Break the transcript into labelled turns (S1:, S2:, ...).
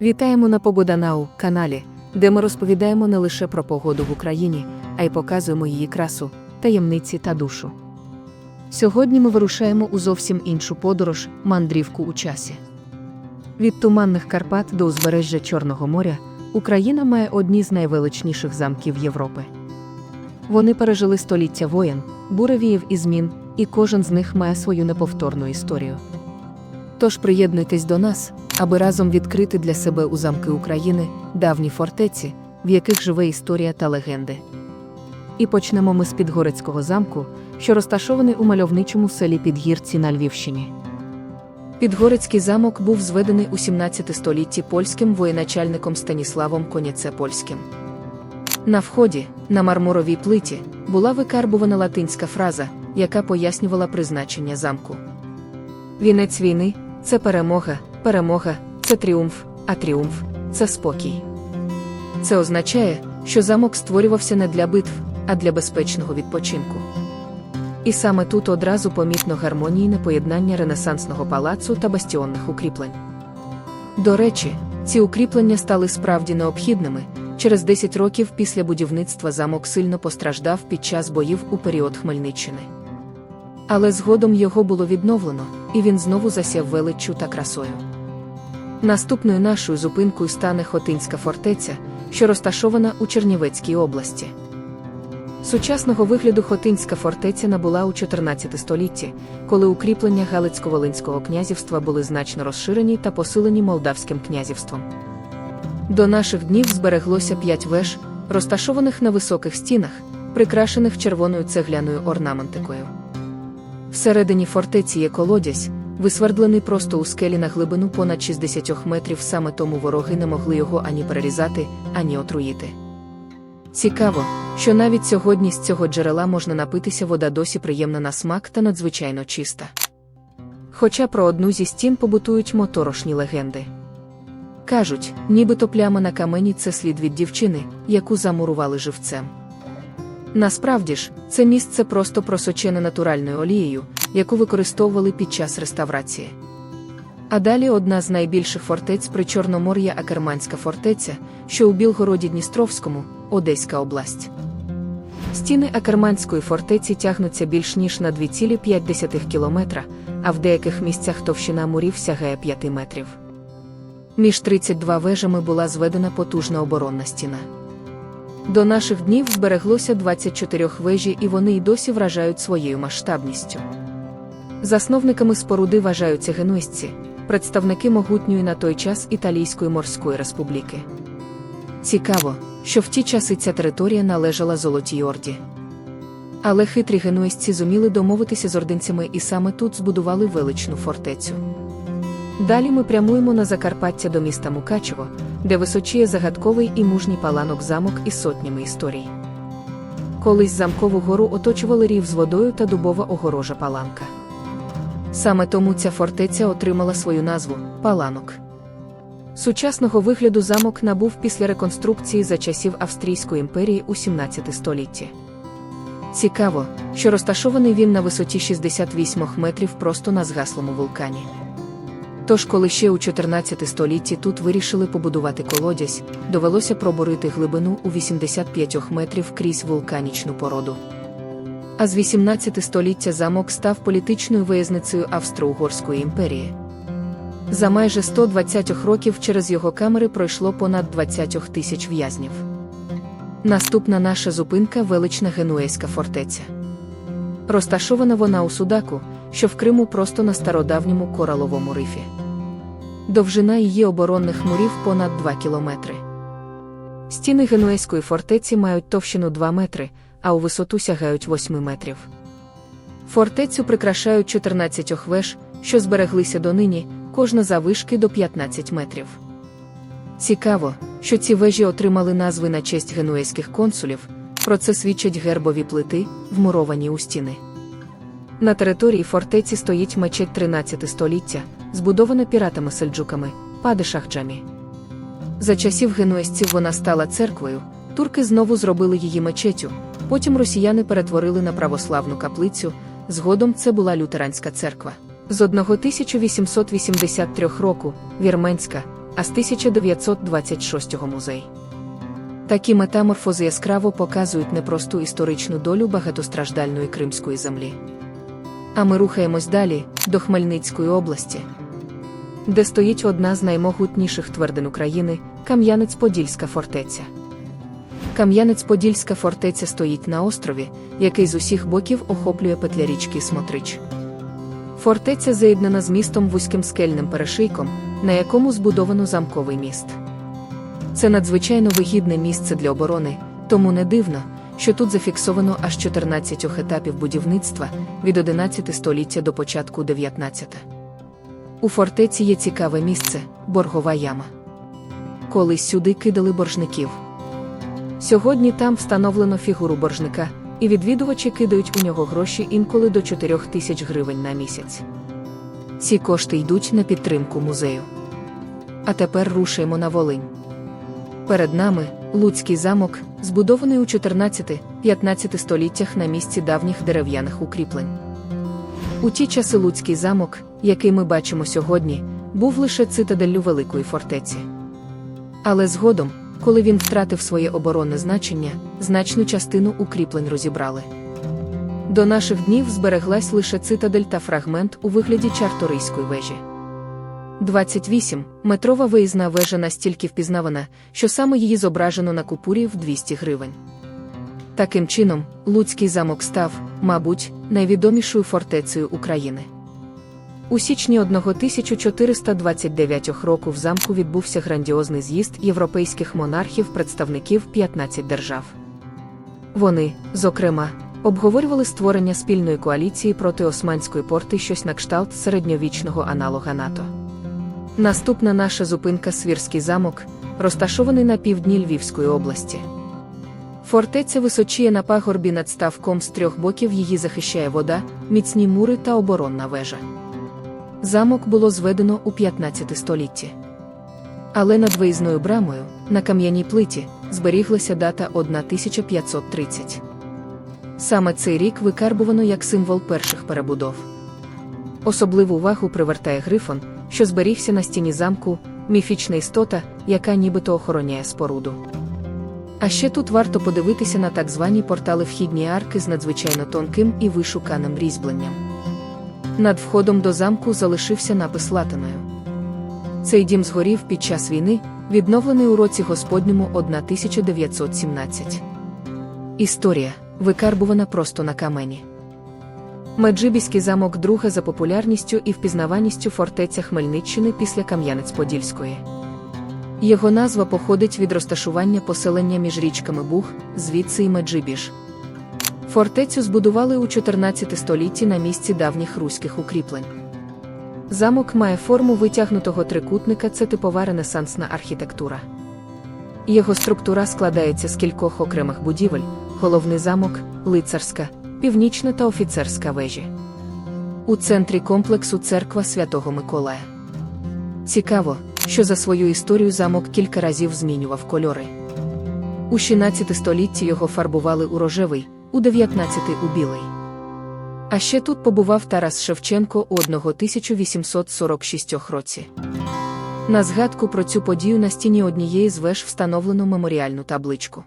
S1: Вітаємо на Побуданау каналі, де ми розповідаємо не лише про погоду в Україні, а й показуємо її красу, таємниці та душу. Сьогодні ми вирушаємо у зовсім іншу подорож мандрівку у часі. Від туманних Карпат до узбережжя Чорного моря Україна має одні з найвеличніших замків Європи. Вони пережили століття воєн, буревіїв і змін, і кожен з них має свою неповторну історію. Тож приєднуйтесь до нас, аби разом відкрити для себе у замки України давні фортеці, в яких живе історія та легенди. І почнемо ми з Підгорецького замку, що розташований у мальовничому селі Підгірці на Львівщині. Підгорецький замок був зведений у 17 столітті польським воєначальником Станіславом Коняце-Польським. На вході, на мармуровій плиті, була викарбувана латинська фраза, яка пояснювала призначення замку. Вінець війни це перемога, перемога це тріумф, а тріумф це спокій. Це означає, що замок створювався не для битв, а для безпечного відпочинку. І саме тут одразу помітно гармонійне поєднання ренесансного палацу та бастіонних укріплень. До речі, ці укріплення стали справді необхідними. Через 10 років після будівництва замок сильно постраждав під час боїв у період Хмельниччини. Але згодом його було відновлено, і він знову засяв величчю та красою. Наступною нашою зупинкою стане Хотинська фортеця, що розташована у Чернівецькій області. Сучасного вигляду Хотинська фортеця набула у 14 столітті, коли укріплення Галицько-Волинського князівства були значно розширені та посилені Молдавським князівством. До наших днів збереглося п'ять веж, розташованих на високих стінах, прикрашених червоною цегляною орнаментикою. Всередині фортеці є колодязь, висвердлений просто у скелі на глибину понад 60 метрів, саме тому вороги не могли його ані перерізати, ані отруїти. Цікаво, що навіть сьогодні з цього джерела можна напитися вода досі приємна на смак та надзвичайно чиста. Хоча про одну зі стін побутують моторошні легенди. Кажуть, нібито пляма на камені це слід від дівчини, яку замурували живцем. Насправді ж, це місце просто просочене натуральною олією, яку використовували під час реставрації. А далі одна з найбільших фортець при Чорномор'я Акерманська фортеця, що у Білгороді Дністровському, Одеська область. Стіни Акерманської фортеці тягнуться більш ніж на 2,5 кілометра, а в деяких місцях товщина мурів сягає 5 метрів. Між 32 вежами була зведена потужна оборонна стіна. До наших днів збереглося 24 вежі, і вони й досі вражають своєю масштабністю. Засновниками споруди вважаються генуїзці, представники могутньої на той час Італійської морської республіки. Цікаво, що в ті часи ця територія належала Золотій Орді. Але хитрі генуїзці зуміли домовитися з ординцями і саме тут збудували величну фортецю. Далі ми прямуємо на Закарпаття до міста Мукачево, де височіє загадковий і мужній паланок замок із сотнями історій. Колись замкову гору оточували рів з водою та дубова огорожа паланка. Саме тому ця фортеця отримала свою назву паланок. Сучасного вигляду замок набув після реконструкції за часів Австрійської імперії у 17 столітті. Цікаво, що розташований він на висоті 68 метрів просто на згаслому вулкані. Тож, коли ще у 14 столітті тут вирішили побудувати колодязь, довелося пробурити глибину у 85 метрів крізь вулканічну породу. А з 18 століття замок став політичною виязницею Австро-Угорської імперії. За майже 120 років через його камери пройшло понад 20 тисяч в'язнів. Наступна наша зупинка велична Генуейська фортеця. Розташована вона у Судаку, що в Криму просто на стародавньому кораловому рифі. Довжина її оборонних мурів понад 2 кілометри. Стіни Генуейської фортеці мають товщину 2 метри, а у висоту сягають 8 метрів. Фортецю прикрашають 14 веж, що збереглися донині, кожна завишки до 15 метрів. Цікаво, що ці вежі отримали назви на честь генуейських консулів, про це свідчать гербові плити, вмуровані у стіни. На території фортеці стоїть мечеть 13 століття, збудована піратами-сельджуками, падишахджамі. За часів генуезців вона стала церквою, турки знову зробили її мечетю, потім росіяни перетворили на православну каплицю, згодом це була лютеранська церква. З 1883 року Вірменська, а з 1926 музей. Такі метаморфози яскраво показують непросту історичну долю багатостраждальної кримської землі. А ми рухаємось далі, до Хмельницької області, де стоїть одна з наймогутніших твердин України Кам'янець-Подільська фортеця. Кам'янець-Подільська фортеця стоїть на острові, який з усіх боків охоплює петля річки Смотрич. Фортеця заєднана з містом вузьким скельним перешийком, на якому збудовано замковий міст. Це надзвичайно вигідне місце для оборони, тому не дивно, що тут зафіксовано аж 14 етапів будівництва від 11 століття до початку 19. У фортеці є цікаве місце боргова яма. Колись сюди кидали боржників. Сьогодні там встановлено фігуру боржника, і відвідувачі кидають у нього гроші інколи до 4 тисяч гривень на місяць. Ці кошти йдуть на підтримку музею. А тепер рушаємо на Волинь. Перед нами Луцький замок, збудований у 14-15 століттях на місці давніх дерев'яних укріплень. У ті часи Луцький замок, який ми бачимо сьогодні, був лише цитаделлю Великої фортеці. Але згодом, коли він втратив своє оборонне значення, значну частину укріплень розібрали. До наших днів збереглась лише цитадель та фрагмент у вигляді чарторийської вежі. 28. Метрова виїзна вежа настільки впізнавана, що саме її зображено на купюрі в 200 гривень. Таким чином, Луцький замок став, мабуть, найвідомішою фортецею України. У січні 1429 року в замку відбувся грандіозний з'їзд європейських монархів представників 15 держав. Вони, зокрема, обговорювали створення спільної коаліції проти Османської порти щось на кшталт середньовічного аналога НАТО. Наступна наша зупинка Свірський замок, розташований на півдні Львівської області. Фортеця височіє на пагорбі над ставком з трьох боків її захищає вода, міцні мури та оборонна вежа. Замок було зведено у 15 столітті. Але над виїзною брамою, на кам'яній плиті, зберіглася дата 1530. Саме цей рік викарбувано як символ перших перебудов. Особливу увагу привертає грифон, що зберігся на стіні замку, міфічна істота, яка нібито охороняє споруду. А ще тут варто подивитися на так звані портали вхідні арки з надзвичайно тонким і вишуканим різьбленням. Над входом до замку залишився напис латиною. Цей дім згорів під час війни, відновлений у році Господньому 1917. Історія викарбувана просто на камені. Меджибіський замок друга за популярністю і впізнаваністю фортеця Хмельниччини після Кам'янець-Подільської. Його назва походить від розташування поселення між річками Буг, звідси й Меджибіж. Фортецю збудували у 14 столітті на місці давніх руських укріплень. Замок має форму витягнутого трикутника, це типова ренесансна архітектура. Його структура складається з кількох окремих будівель: головний замок, лицарська, північна та офіцерська вежі. У центрі комплексу церква Святого Миколая. Цікаво, що за свою історію замок кілька разів змінював кольори. У 16 столітті його фарбували у рожевий, у 19 у білий. А ще тут побував Тарас Шевченко у 1846 році. На згадку про цю подію на стіні однієї з веж встановлено меморіальну табличку.